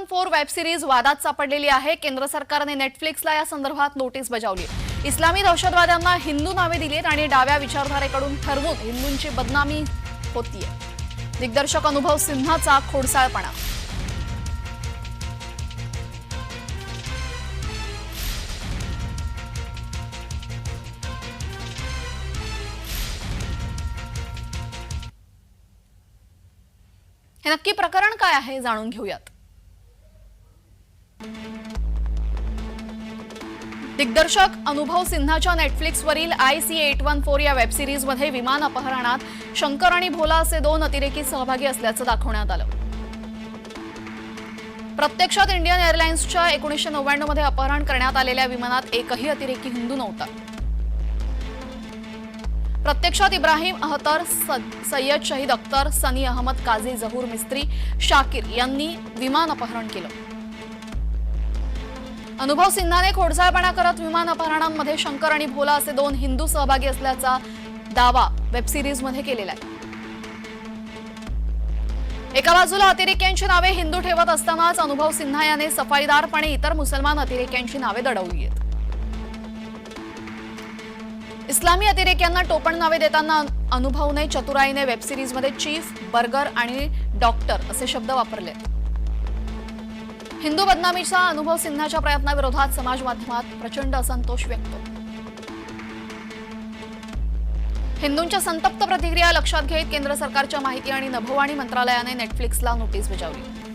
One four web series वादात सापडलेली आहे. केंद्र सरकारने नेटफ्लिक्सला या संदर्भात नोटीस बजावली. इस्लामी दहशतवाद्यांना हिंदू नावे दिलीत आणि डाव्या विचारधारेकडून ठरवून हिंदूंची बदनामी होतीये. दिग्दर्शक अनुभव सिन्हाचा खोडसाळपणा. हे नक्की प्रकरण काय आहे जाणून घेऊयात. दिग्दर्शक अनुभव सिन्हाच्या नेटफ्लिक्सवरील I C eight one four या वेब सिरीजमध्ये विमान अपहरणात शंकर आणि भोला असे दोन अतिरेकी सहभागी असल्याचं दाखवण्यात आलं. प्रत्यक्षात इंडियन एअरलाइन्सच्या एकोणीसशे नव्याण्णवमध्ये अपहरण करण्यात आलेल्या विमानात एकही अतिरेकी हिंदू नव्हता. प्रत्यक्षात इब्राहिम अहतर सय्यद शहीद अख्तर सनी अहमद काझी जहूर मिस्त्री शाकिर यांनी विमान अपहरण केलं. अनुभव सिन्हाने खोडसाळपणा करत विमान अपहरणांमध्ये शंकर आणि भोला असे दोन हिंदू सहभागी असल्याचा दावा वेबसिरीजमध्ये केलेला आहे. एका बाजूला अतिरेक्यांची नावे हिंदू ठेवत असतानाच अनुभव सिन्हा याने सफाईदारपणे इतर मुसलमान अतिरेक्यांची नावे दडवली आहेत. इस्लामी अतिरेक्यांना टोपण नावे देताना अनुभवने चतुराईने वेबसिरीजमध्ये चीफ बर्गर आणि डॉक्टर असे शब्द वापरले हिंदू बदनामीचा अनुभव सिन्हाच्या प्रयत्नाविरोधात समाज माध्यमात प्रचंड असंतोष व्यक्त. हिंदूंच्या संतप्त प्रतिक्रिया लक्षात घेत केंद्र सरकारच्या माहिती आणि नभोवाणी मंत्रालयाने नेटफ्लिक्सला नोटीस बजावली.